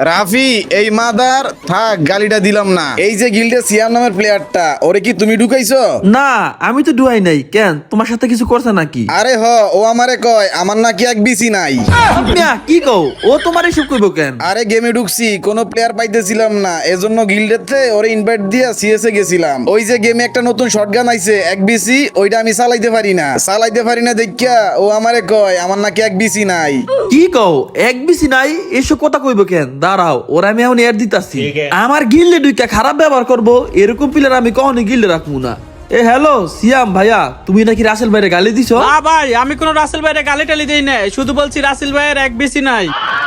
রাফি এই মাদার থাক গালিটা দিলাম না। এই যে গিল্ডে সিয়াম নামের প্লেয়ারটা ওরে কি তুমি ঢুকাইছো? না আমি তো ডুয়াই নাই কেন? তোমার সাথে কিছু করছে নাকি? আরে হ ও আমারে কয় আমার নাকি এক বিসি নাই। কি কও? ও তোমার এসব কইব কেন? আরে গেমে ঢুকছি কোনো প্লেয়ার পাইতেছিলাম না এজন্য গিল্ডেতে ওরে ইনভাইট দিয়ে এ গেছিলাম। ওই যে গেমে একটা নতুন শটগান আইছে এক বিসি ওইটা আমি চালাইতে পারি না। চালাইতে পারি না দেখিয়া ও আমারে কয় আমার নাকি এক বিসি নাই। কি কও? এক বিসি নাই? এসব কথা কইব কেন? দাঁড়াও ওরা আমি এখন এর দিতাছি। আমার গিল্ডে দুইটা খারাপ ব্যবহার করব এরকম পিলার আমি কখনো গিল্ডে রাখব না। এ হ্যালো সিয়াম ভাইয়া তুমি নাকি রাসেল ভাইরে গালি দিছো? না ভাই আমি কোনো রাসেল ভাইরে গালি টালি দেই নাই শুধু বলছি রাসেল ভাইয়ের এক বেশি নাই।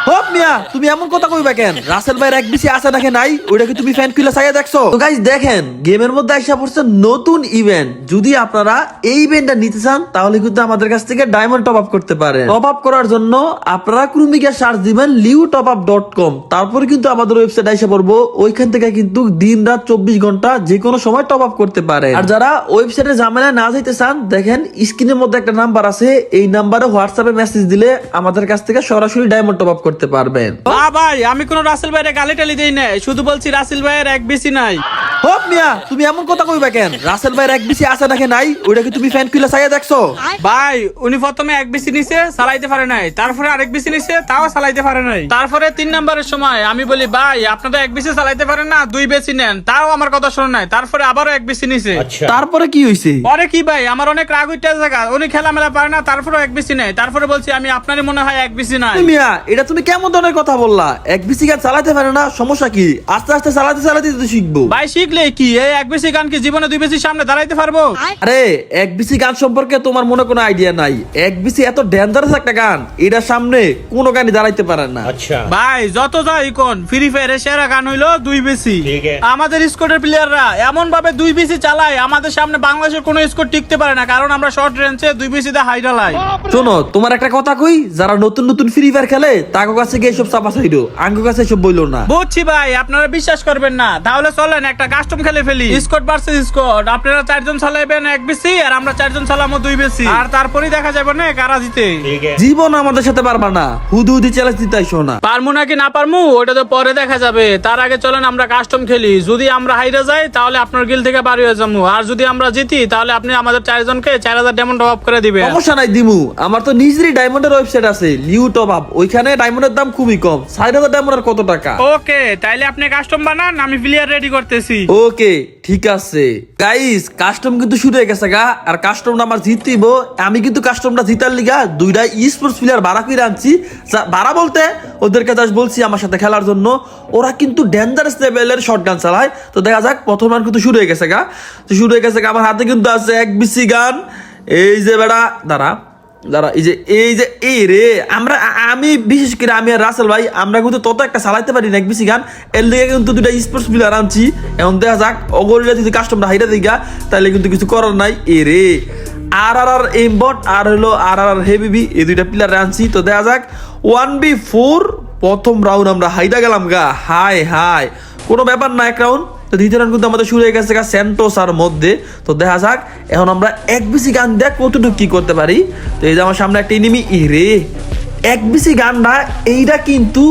হোপ মিয়া তুমি এমন কথা কইবা কেন? রাসেল ভাইয়ের এক বেশি আছে নাকি নাই? ওইটা কি তুমি ফ্যান দেখছ? তো গাইস দেখেন, গেমের মধ্যে আসা পড়ছে নতুন ইভেন্ট যদি আপনারা এই ইভেন্টটা নিতে চান, তাহলে কিন্তু আমাদের কাছ থেকে ডায়মন্ড টপ আপ করতে পারেন। টপ আপ করার জন্য আপনারা সার্চ দিবেন Liu top up dot com তারপরে কিন্তু আমাদের ওয়েবসাইট এসে পড়ব। ওইখান থেকে কিন্তু দিন রাত চব্বিশ ঘণ্টা যে কোনো সময় টপ আপ করতে পারে আর যারা ওয়েবসাইটে ঝামেলা না যাইতে চান, দেখেন স্ক্রিনের মধ্যে একটা নাম্বার আছে। এই নাম্বারে হোয়াটসঅ্যাপে মেসেজ দিলে আমাদের কাছ থেকে সরাসরি ডায়মন্ড টপ আপ করতে পারবেন। না ভাই আমি কোনো রাসেল ভাইয়ের গালি টালি দেই নাই। শুধু বলছি রাসেল ভাইয়ের এক বেশি নাই। হোপ মিয়া তুমি এমন কথা কইবা কেন? রাসেল ভাইয়ের এক বেশি আছে নাকি নাই? ওইটা কি তুমি ফ্যান চাইয়া দেখছ? ভাই উনি প্রথমে এক বেশি নিছে চালাইতে পারে নাই। তারপরে আরেক বেশি নিছে তাও চালাইতে পারে নাই। তারপরে তিন নম্বরের সময় আমি বলি ভাই আপনারা এক বেশি চালাইতে পারেন না দুই বেশি নেন। তাও আমার কথা শোনে নাই। তারপরে আবারও এক বেশি নিছে। তারপরে কি হইছে? পরে কি ভাই আমার অনেক রাগ উঠতে জায়গা উনি খেলা মেলা পারে না তারপরেও এক বেশি নেই তারপরে বলছি আমি আপনারই মনে হয় এক বেশি নাই। মিয়া এটা তুমি কেমন ধরনের কথা বললা। এক বেশি গান চালাতে পারে না সমস্যা কি? আস্তে আস্তে চালাতে চালাতে তো শিখব। ভাই শিখলে কি? এই এক বেশি গান কি জীবনে দুই বেশি সামনে দাঁড়াইতে পারব? আরে এক বিসি গান সম্পর্কে তোমার মনে কোনো আইডিয়া নাই। এক বিসি এত ডেঞ্জারাস একটা গান এটার সামনে কোনো গানই দাঁড়াইতে পারে না। আচ্ছা। ভাই যত যাই কোন ফ্রি ফায়ারের সেরা গান হইল দুই বেশি। আমাদের স্কোয়াডের প্লেয়াররা এমন ভাবে দুই বেশি চালায় আমাদের সামনে বাংলাদেশের কোনো স্কোর টিকতে পারে না কারণ আমরা শর্ট রেঞ্জে দুই বেশিতে হাই ডালাই শোনো তোমার একটা কথা কই? যারা নতুন নতুন ফ্রি ফায়ার খেলে তাকে কাছে গিয়ে এসব চাপা চাইডো আঙ্গু কাছে এসব বইলো না। বুঝছি ভাই আপনারা বিশ্বাস করবেন না। তাহলে চলেন একটা কাস্টম খেলে ফেলি। স্কোয়াড ভার্সেস স্কোয়াড আপনারা চারজন চালাইবেন এক বেশি আর আমরা চারজন চালামো দুই বেশি। আর তারপরেই দেখা যাবে না কারা জিতে। জীবন আমাদের সাথে পারবা না। হুদু হুদি চ্যালেঞ্জ দিতে আইসো না। পারমু নাকি না পারমু ওটা তো পরে দেখা যাবে। তার আগে চলেন আমরা কাস্টম খেলি। যদি আমরা হাইরে যাই তাহলে আপনার গিল থেকে বাড়ি হয়ে যাব। আর যদি আমরা জিতি তাহলে আপনি আমাদের চারজনকে চার হাজার ডায়মন্ড অফ করে দিবেন। সমস্যা নাই দিমু। আমার তো নিজেরই ডায়মন্ডের ওয়েবসাইট আছে লিউ টপ আপ ওইখানে ডায়মন্ডের দাম খুবই কম। হাজার ডায়মন্ড আর কত টাকা? ওকে তাইলে আপনি কাস্টম বানান আমি প্লেয়ার রেডি করতেছি। ওকে ঠিক আছে। গাইস কাস্টম কিন্তু শুরু হয়ে গেছে গা আর কাস্টমটা আমার জিতিব আমি কিন্তু কাস্টমটা জিতার লিগা দুইটা স্পোর্টস প্লেয়ার ভাড়া করে আনছি। ভাড়া বলতে ওদেরকে জাস্ট বলছি আমার সাথে খেলার জন্য। ওরা কিন্তু ডেঞ্জারাস লেভেলের শর্ট গান চালায়। তো দেখা যাক প্রথম রান কিন্তু শুরু হয়ে গেছে গা। তো শুরু হয়ে গেছে গা আমার হাতে কিন্তু আছে এক বিসি গান এই যে বেড়া দাঁড়া। দাঁড়া, এই যে এই যে, এই রে, আমরা আমি, বিশেষ করে আমি আর রাসেল ভাই, আমরা কিন্তু তত একটা চালাইতে পারি না এক বেশি গান। এর লিগে কিন্তু দুটা স্পোর্টস প্লেয়ার আনছি। এখন দেখা যাক অগরিরা যদি কাস্টমটা হাইরা দিগা তাহলে কিন্তু কিছু করার নাই। এ রে আর আর আর এম বট আর হলো আর আর আর হেভি এই দুইটা প্লেয়ার আনছি। তো দেখা যাক ওয়ান বি ফোর প্রথম রাউন্ড আমরা হাইরা গেলাম গা। হাই হাই কোনো ব্যাপার না এক রাউন্ড তো দ্বিতীয় রাউন্ড কিন্তু আমাদের শুরু হয়ে গেছে সেন্টোসার মধ্যে। তো দেখা যাক, এখন আমরা এক বিসি গান দেখ কতটুকু কি করতে পারি। তো এই যে আমার সামনে একটা এনিমি ইরে এক বিসি গানটা এইটা কিন্তু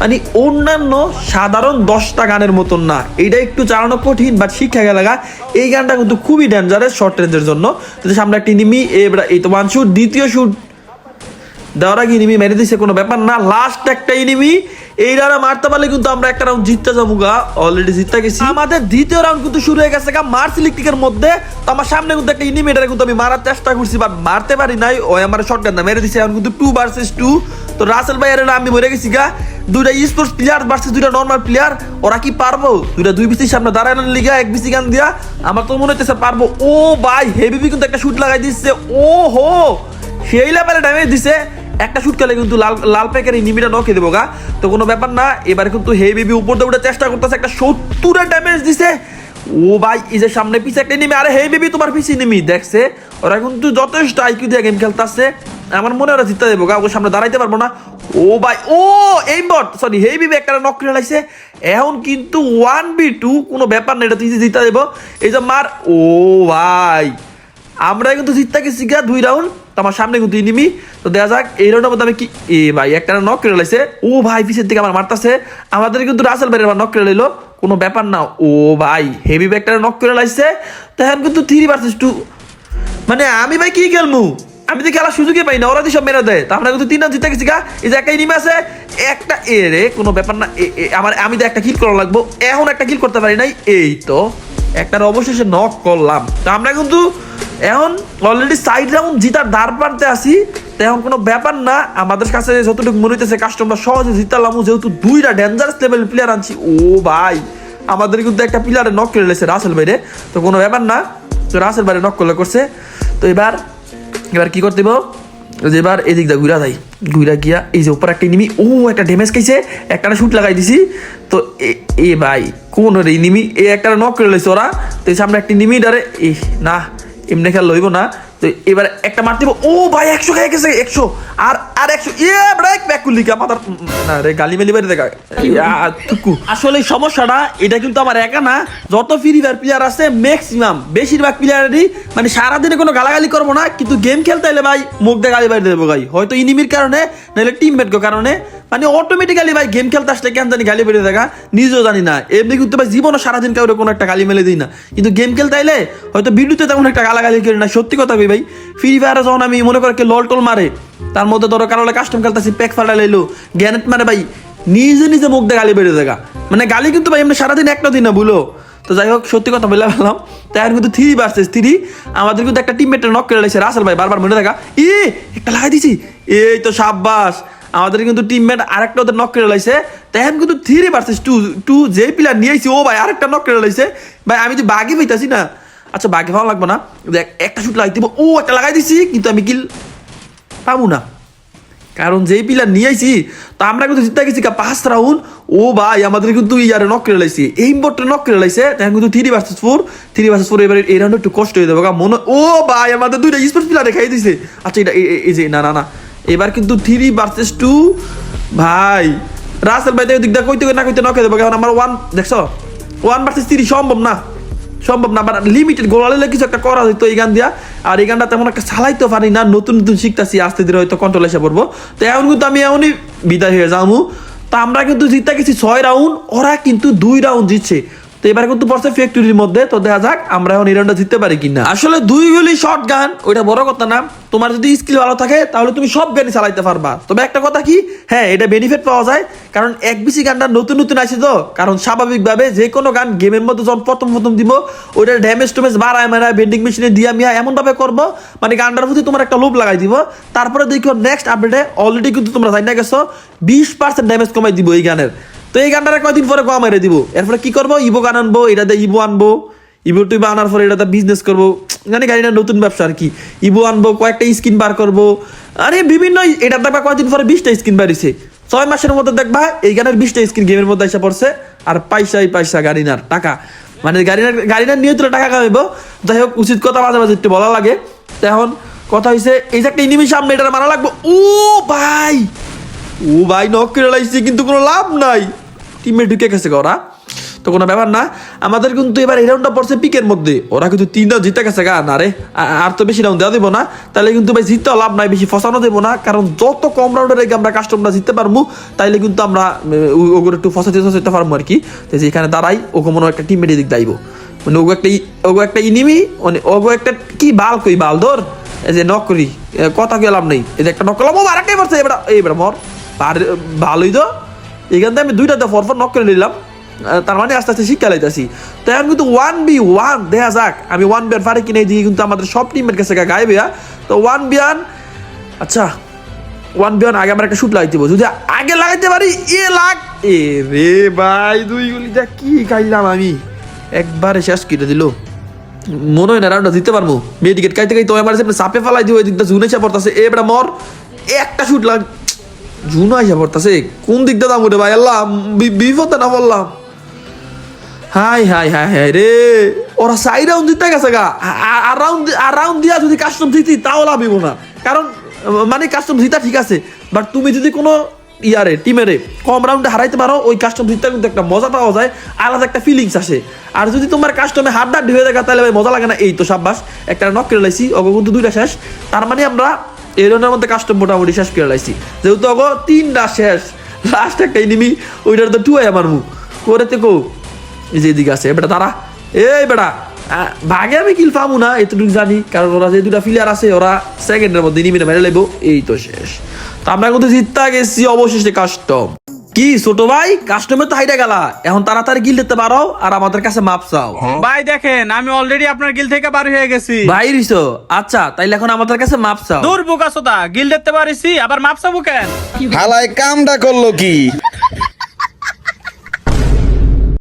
মানে অন্যান্য সাধারণ দশটা গানের মতন না। এইটা একটু চালানো কঠিন বাট শিক্ষা গেলে গা। এই গানটা কিন্তু খুবই ডেঞ্জারাস শর্ট রেঞ্জের জন্য। তো সামনে একটা এনিমি এবার এই তো ওয়ান শুট দ্বিতীয় শুট দেওয়ার আগে ইনিমি মেরে দিছে, কোনো ব্যাপার না। লাস্ট একটা ইনিমি এই রাউন্ড মারতে পারলে কিন্তু আমরা একটা রাউন্ড জিততে যাব গা। অলরেডি জিততে গেছি। আমাদের দ্বিতীয় রাউন্ড কিন্তু শুরু হয়ে গেছে গা মার্চ ইলেকট্রিকের মধ্যে। তো আমার সামনে কিন্তু একটা ইনিমি এটারে কিন্তু আমি মারার চেষ্টা করছি বাট মারতে পারি নাই। ওই আমার মেরে দিছে, এখন কিন্তু টু ভার্সেস টু তো রাসেল ভাই, এর আমি মরে গেছি গা। দুইটা স্পোর্টস প্লেয়ার ভার্সেস দুইটা নর্মাল প্লেয়ার ওরা কি পারব? দুইটা দুই বিসির সামনে দাঁড়ায় লিগা এক বিসি গান দিয়া। আমার তো মনে হইতেছে পারব। ও ভাই হেভি কিন্তু একটা শুট লাগাই দিচ্ছে। ও হো, সেই লেভেলে ড্যামেজ দিছে। একটা শুট খেলে কিন্তু লাল লাল প্যাকের নিমিটা নকে দেবো গা। তো কোনো ব্যাপার না, এবার কিন্তু হে বেবি উপর দিয়ে চেষ্টা করতেছে, একটা সত্তরের ড্যামেজ দিছে। ও ভাই, এই যে সামনে পিছে একটা নিমি আরে হে বেবি তোমার পিছিয়ে নিমি দেখছে? ওরা কিন্তু যথেষ্ট আইকিউ দিয়ে গেম খেলতেছে। আমার মনে ওরা জিততে দেবো গা ওর সামনে দাঁড়াইতে পারব না। ও ভাই, ও এই বট সরি হে বিবি একটা নক করে লাগছে এখন কিন্তু ওয়ান বি টু কোনো ব্যাপার না, এটা তুই জিতে দেবো। এই যে মার, ও ভাই আমরা কিন্তু জিততে গেছি গা, দুই রাউন্ড তো আমার সামনে কিন্তু ইনিমি তো দেখা যাক, এই রাউন্ডের মধ্যে আমি কি এ ভাই, একটা নক করে লাইছে। ও ভাই, পিছের দিকে আমার মারতাছে। আমাদের কিন্তু রাসেল ভাই আবার নক করে লাইলো। কোনো ব্যাপার না। ও ভাই হেভি ব্যাগটা নক করে লাইছে। তখন কিন্তু থ্রি ভার্সেস টু মানে আমি ভাই কি খেলমু? আমি তো খেলার সুযোগই পাই না, ওরা তো সব মেরে দেয়। আমরা কিন্তু তিন রান জিতে গেছি গা। এই যে একটা ইনিমি আছে, একটা এ রে, কোনো ব্যাপার না। আমার আমি তো একটা কিল করা লাগবো। এখন একটা কিল করতে পারি নাই। এই তো একটা অবশেষে নক করলাম। তো আমরা কিন্তু এখন অলরেডি সাইড রাউন্ড জিতার দ্বার প্রান্তে আসি। এখন কোনো ব্যাপার না, আমাদের কাছে যতটুকু মনে হইতেছে কাস্টমার সহজে জিতালাম, যেহেতু দুইটা ডেঞ্জারাস লেভেল প্লেয়ার আনছি। ও ভাই, আমাদের কিন্তু একটা প্লেয়ারে নক করে লেছে রাসেল বাইরে তো কোনো ব্যাপার না, তো রাসেল বাইরে নক করলে করছে। তো এবার এবার কি করতে যে এবার এদিক দা ঘুরা যাই। ঘুরা গিয়া এই যে উপর একটা নিমি ও একটা ড্যামেজ খাইছে একটা শুট লাগাই দিছি। তো এ- ভাই, কোন রে নিমি এ একটা নক করে লইছে ওরা। তো সামনে একটা নিমি ডারে এ না এমনি খেয়াল লইব না। তো এবার একটা মার দিব। ও ভাই, একশো খেয়ে গেছে, একশো। আর আর একশো না রে, গালি মেলি বাড়ি দেখা। আসলে সমস্যাটা, এটা কিন্তু আমার একা না। যত ফ্রি প্লেয়ার আছে ম্যাক্সিমাম বেশিরভাগ প্লেয়ারই মানে সারাদিনে কোনো গালাগালি করব না, কিন্তু গেম খেলতে হলে ভাই মুখ দিয়ে গালি বাড়ি দেবো ভাই। হয়তো ইনিমির কারণে, নাহলে টিম মেটকে কারণে। মানে অটোমেটিক্যালি ভাই গেম খেলতে আসলে কেন জানি গালি বেরিয়ে দেখা, নিজেও জানি না। এমনি কিন্তু ভাই জীবনও সারাদিন কাউরে কোনো একটা গালি মেলে দিই না। কিন্তু গেম খেলতে আইলে হয়তো ভিডিওতে তেমন একটা গালাগালি করি না। সত্যি কথা ভাই ফ্রি ফায়ারে যখন আমি মনে করে লল টল মারে তার মধ্যে ধরো কারও কাস্টম খেলতেছি প্যাক ফাটা লাইলো। গ্যানেট মারে ভাই, নিজে নিজে মুখ দিয়ে গালি বেরিয়ে দেখা মানে গালি কিন্তু ভাই, এমনি সারাদিন একটা দিন না, ভুলো। তো যাই হোক, সত্যি কথা বলে ফেললাম। তাই কিন্তু থ্রি ভার্সেস থ্রি আমাদের কিন্তু একটা টিমমেটের নক করে লাইছে, রাসেল ভাই, বারবার মনে দেখা ই একটা লাগাই দিছি। এই তো সাব্বাস। আমাদের কিন্তু টিমমেট আরেকটা ওদের নক করে লাইছে। তখন কিন্তু থ্রি ভার্সেস টু টু যে প্লেয়ার নিয়েছি ও ভাই আরেকটা নক করে লাইছে। ভাই, আমি তো বাগে পাইতাছি না। আচ্ছা বাগে ভালো লাগবো না। দেখ একটা শুট লাগাই দিব। ও, একটা লাগাই দিছি, কিন্তু আমি কিল পাবো না। কারণ যেই পিলার নিয়ে আইছি, তো আমরা কিন্তু জিতে গেছি পাঁচ রাউন্ড। ও ভাই, আমাদের কিন্তু ইয়ারে নক লাইছি। এই বোর্ডটা নক লাইছে, তখন কিন্তু three versus four three versus four এবার এই রাউন্ড একটু কষ্ট হয়ে যাবে মনে ও ভাই, আমাদের দুইটা স্পোর্টস প্লেয়ার দেখাই দিছে। আচ্ছা এটা এই- যে, না না না। এবার কিন্তু থ্রি ভার্সেস টু ভাই। রাসেল ভাই দিক দা কইতে না কইতে নক দেবো কারণ আমার ওয়ান দেখছ? ওয়ান ভার্সেস থ্রি সম্ভব না। সম্ভব না বাট লিমিটেড গোলালে কিছু একটা করা হইতো এই গান দিয়া। আর এই গানটা তেমন একটা চালাইতে পারি না, নতুন নতুন শিখতেছি, আস্তে ধীরে হয়তো কন্ট্রোল এসে পড়ব। তো এখন কিন্তু আমি এমনই বিদায় হয়ে যাব তা আমরা কিন্তু জিতে গেছি ছয় রাউন্ড ওরা কিন্তু দুই রাউন্ড জিতছে। তো এবার কিন্তু পড়ছে ফ্যাক্টরির মধ্যে, তো দেখা যাক আমরা এখন এই রাউন্ডটা জিততে পারি কিনা। আসলে দুই গুলি শর্ট গান ওইটা বড় কথা না। তোমার যদি স্কিল ভালো থাকে, তাহলে তুমি সব গানই চালাইতে পারবা। তবে একটা কথা কি হ্যাঁ এটা বেনিফিট পাওয়া যায়, কারণ এক বিসি গানটা নতুন নতুন আছে তো। কারণ স্বাভাবিকভাবে যে কোনো গান গেমের মধ্যে যখন প্রথম প্রথম দিব, ওইটা ড্যামেজ টুমেজ বাড়ায়, মারায় বেন্ডিং মেশিনে দিয়া মিয়া এমনভাবে করব মানে গানটার প্রতি তোমার একটা লোভ লাগাই দিব। তারপরে দেখো নেক্সট আপডেটে অলরেডি কিন্তু তোমরা জানি না গেছো, বিশ পার্সেন্ট ড্যামেজ কমাই দিব এই গানের তো এই গানটা কয়দিন পরে কম মেরে দিব? এরপরে কি করব? ইবো গান আনব এটাতে ইবো আনব, ইবো টুইবো আনার পরে এটাতে বিজনেস করব। মানে গাড়িটা নতুন ব্যবসা আর কি। ইবো আনব, কয়েকটা স্কিন বার করব। আরে বিভিন্ন, এটা দেখবা কয়দিন পরে বিশটা স্কিন বাড়িছে ছয় মাসের মধ্যে দেখবা এই গানের বিশটা স্কিন গেমের মধ্যে এসে পড়ছে। আর পয়সাই পয়সা গাড়িনার টাকা। মানে গাড়িনার গাড়িনার নিয়ে তুলে টাকা কামাইবো। যাই হোক, উচিত কথা মাঝে মাঝে একটু বলা লাগে। তো এখন কথা হয়েছে এই যে একটা ইনিমি সামনে এটা মারা লাগবো। ও ভাই! ও ভাই নক লাইছি, কিন্তু কোনো লাভ নাই। টিমে ঢুকে গেছে ওরা। তো কোনো ব্যাপার না, আমাদের কিন্তু এবার এই রাউন্ডটা পড়ছে পিকের মধ্যে। ওরা কিন্তু তিন রাউন্ড জিতে গেছে গা। না রে আর তো বেশি রাউন্ড দেওয়া দেবো না। তাহলে কিন্তু ভাই জিততে লাভ নাই, বেশি ফসানো দেবো না। কারণ যত কম রাউন্ডের আগে আমরা কাস্টমটা জিততে পারব তাইলে কিন্তু আমরা ওগুলো একটু ফসাতে ফসাতে পারব আর কি। যেখানে দাঁড়াই ওকে মনে একটা টিম দিক দাইব মানে ওগো একটা ওগো একটা ইনিমি মানে ওগো একটা কি বাল কই বাল ধর? এই যে নকরি কথা লাভ নেই। এই যে একটা নক করলাম, ও আরেকটাই পড়ছে এবার এইবার মর। ভালোই তো এখান থেকে আমি দুইটাতে ফরফর নক করে নিলাম। তার মানে আস্তে আস্তে শিক্ষা লাইতেছি। তো এখন কিন্তু ওয়ান বি ওয়ান দেখা যাক। আমি ওয়ান বিয়ার পারি কিনে দিয়ে কিন্তু আমাদের সব টিমের কাছে গায়ে বিয়া তো ওয়ান বিয়ান আচ্ছা ওয়ান বিয়ান আগে আমরা একটা শুট লাগাইতে। যদি আগে লাগাইতে পারি, এ লাগ। এ রে ভাই, দুই গুলিটা কি খাইলাম আমি। একবারে শেষ কেটে দিল। মনে হয় না রাউন্ডটা দিতে পারব। মেডিকেট খাইতে খাইতে ওই আমার চাপে ফেলাই দিও ওই দিকটা জুনে এসে পড়তেছে এবার মর। একটা শুট লাগ জুনো আইসা পড়তাছে। কোন দিকটা দাম উঠে ভাই? আল্লাহ বিপদে না বললাম হাই হাই হাই হাই রে। ওরা সাই রাউন্ড জিতে গেছে গা। আর রাউন্ড আর রাউন্ড দিয়া যদি কাস্টম জিতি, তাও লাভ না। কারণ মানে কাস্টম জিতা ঠিক আছে বাট তুমি যদি কোনো ইয়ারে টিমেরে কম রাউন্ডে হারাইতে পারো, ওই কাস্টম জিততে কিন্তু একটা মজা পাওয়া যায়, আলাদা একটা ফিলিংস আসে। আর যদি তোমার কাস্টমে হাড্ডাড্ডি হয়ে দেখা তাহলে ভাই মজা লাগে না। এই তো সাব্বাস, একটা নক করে লাইছি অগো কিন্তু দুইটা শেষ। তার মানে আমরা এই রাউন্ডের মধ্যে কাস্টম মোটামুটি শেষ করে লাইছি। যেহেতু অগো তিনটা শেষ লাস্ট একটা এনিমি ওইটার তো টুয়াই আমার মুখ করে থেকে এই যে এদিকে আছে বেটা তারা এই বেটা ভাগে আমি কিল পাবো না, এতটুকু জানি, কারণ ওরা যে দুটা প্লেয়ার আছে, ওরা সেকেন্ডের মধ্যে ইনিমিটা মেরে লাগবো এই তো শেষ। তো আমরা কিন্তু জিততে গেছি অবশেষে কাস্টম কি ছোট ভাই? কাস্টমে তো হাইটা গেলা। এখন তাড়াতাড়ি গিল দিতে পারো আর আমাদের কাছে মাপ চাও। ভাই দেখেন আমি অলরেডি আপনার গিল থেকে বার হয়ে গেছি। ভাই রিসো আচ্ছা তাইলে এখন আমাদের কাছে মাপ চাও। দূর বুকা সোদা গিল দিতে পারিছি আবার মাপ চাবো কেন? হালায় কামটা করল কি?